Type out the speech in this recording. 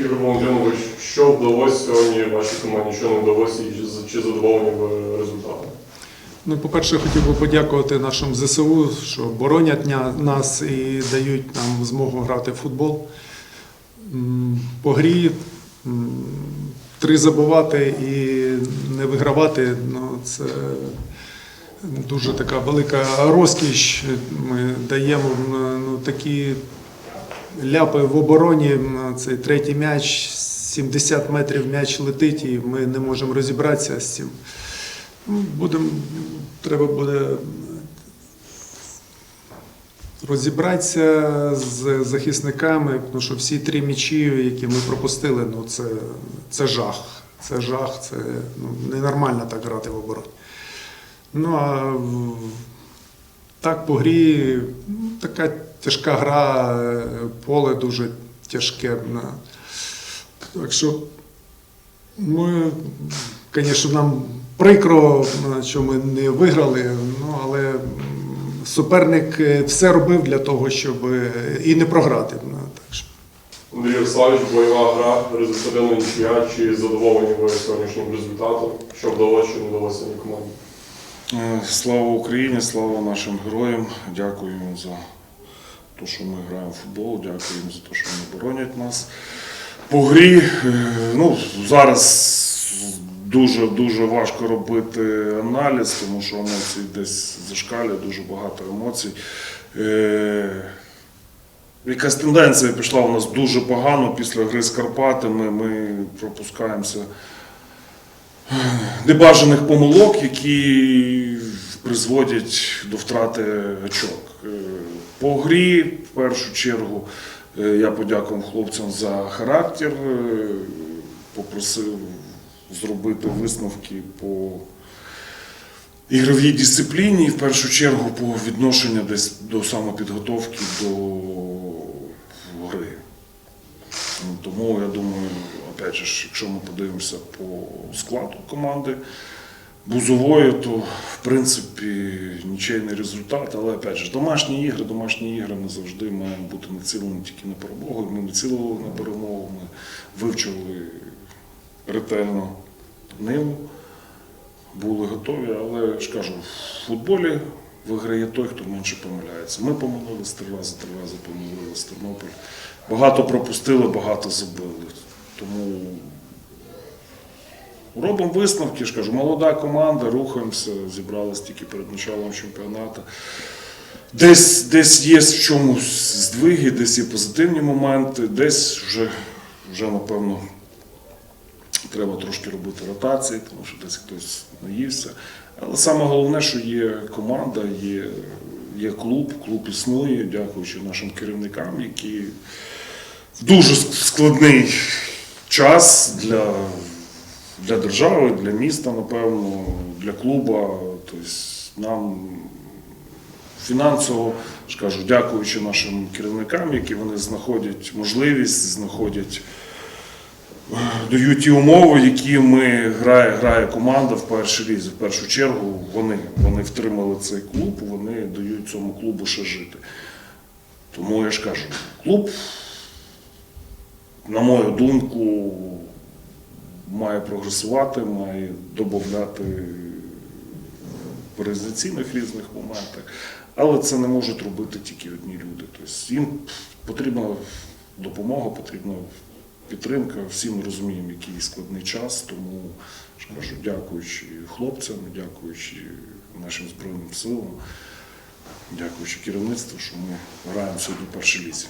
Ігор Валентинович, що вдалося сьогодні вашій команді, що не вдалося, і чи- задоволені результатом? Ну, по-перше, хотів би подякувати нашим ЗСУ, що боронять нас і дають нам змогу грати в футбол. По грі три забивати і не вигравати ну, це дуже така велика розкіш. Ми даємо ну, такі ляпи в обороні. Цей третій м'яч, 70 метрів м'яч летить, і ми не можемо розібратися з цим. Ну, Будем, треба буде розібратися з захисниками, тому що всі три м'ячі, які ми пропустили, ну це, це жах. Це жах, це ну, ненормально так грати в обороні. Ну а так по грі ну, така тяжка гра, е, поле дуже тяжке. Так що ми, звісно, нам прикро, що ми не виграли, ну, але суперник е, все робив для того, щоб е, і не програти. Ну, Так що. Андрій Ярославович, бойова гра, результативна нічия, чи задоволені ви сьогоднішнім результатом? Що вдалося, що не вдалося ні команді? Е, Слава Україні, слава нашим героям. Дякуємо за те, що ми граємо в футбол, дякуємо за те, що вони боронять нас. По грі, е, ну, зараз дуже дуже важко робити аналіз, тому що емоції десь зашкалює, дуже багато емоцій. Е, Якась тенденція пішла у нас дуже погано після гри з Карпатами. Ми пропускаємося небажаних помилок, які призводять до втрати очок. По грі, в першу чергу, е, я подякував хлопцям за характер, е, попросив зробити висновки по ігровій дисципліні, і в першу чергу по відношенню десь до самопідготовки до гри. Ну, Тому я думаю, опять же, якщо ми подивимося по складу команди Бузової, то в принципі нічийний результат. Але опять же, домашні ігри, домашні ігри не завжди мають бути націлені тільки на перемогу. Ми націлили на перемогу, ми вивчили ретельно ниву, були готові, але ж кажу, в футболі виграє той, хто менше помиляється. Ми помилилися три рази, три рази помилилися Тернопіль. Багато пропустили, багато забили. Тому робимо висновки, ж кажу, молода команда, рухаємося, зібралися тільки перед началом чемпіонату. Десь, десь є в чомусь здвиги, десь є позитивні моменти, десь вже, вже напевно, треба трошки робити ротації, тому що десь хтось наївся. Але саме головне, що є команда, є, є клуб, клуб існує, дякуючи нашим керівникам, які дуже складний час для, для держави, для міста, напевно, для клуба. Тобто нам фінансово ж кажу, дякуючи нашим керівникам, які вони знаходять можливість, знаходять дають ті умови, які ми грає, грає команда в першій лізі. В першу чергу вони, вони втримали цей клуб, вони дають цьому клубу ще жити. Тому я ж кажу, клуб, на мою думку, має прогресувати, має додати в організаційних різних моментах, але це не можуть робити тільки одні люди. Тобто їм потрібна допомога, потрібна підтримка. Всі ми розуміємо, який складний час, тому кажу, дякуючи хлопцям, дякуючи нашим Збройним силам, дякуючи керівництву, що ми граємо сьогодні в лізі.